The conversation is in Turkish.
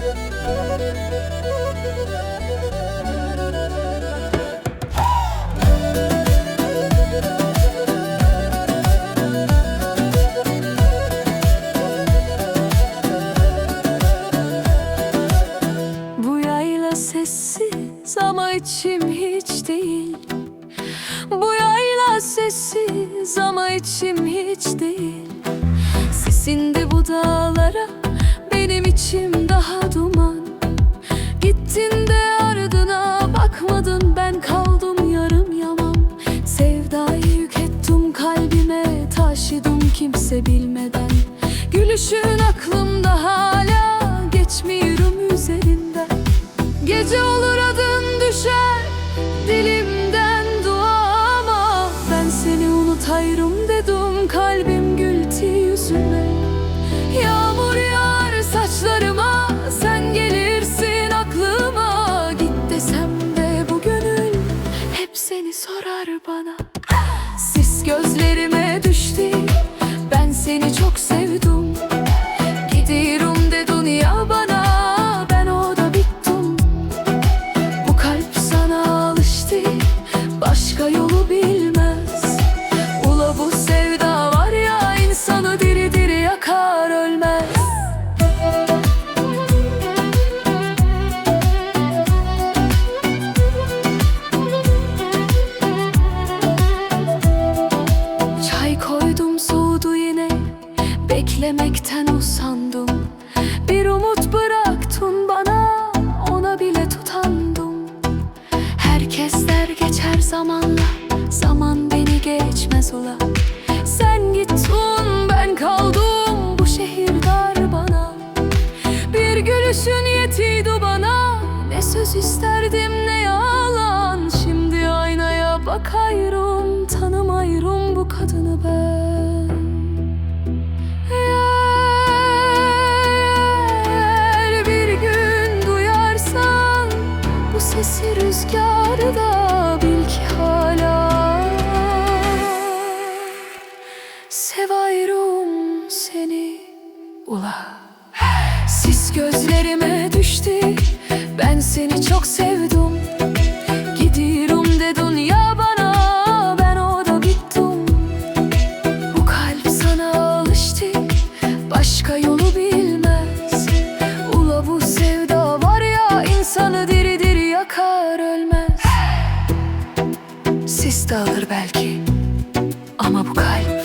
Bu yayla sessiz ama içim hiç değil. Bu yayla sessiz ama içim hiç değil. Sesinde bu dağlara benim içim daha Gülüşün aklımda hala geçmiyorum üzerinden Gece olur adın düşer dilimden dua Ben seni unutayım dedim kalbim gültü yüzüme Yağmur yağar saçlarıma sen gelirsin aklıma. Git desem de bu gönül hep seni sorar bana. Sis gözlerime düştü ben seni çok sevdim Beklemekten usandım. Bir umut bıraktın bana Ona bile tutandım. Herkesler geçer zamanla Zaman beni geçmez ula. Sen gittin ben kaldım Bu şehir dar bana. Bir gülüşün yetiydi bana Ne söz isterdim ne yalan. Şimdi aynaya bakayım Tanımayırım bu kadını ben rüzgarı da bil ki hala? Sevayrum seni ula. Sis gözlerime düştü. Ben seni çok sevdim sis dağılır belki. Ama bu kalp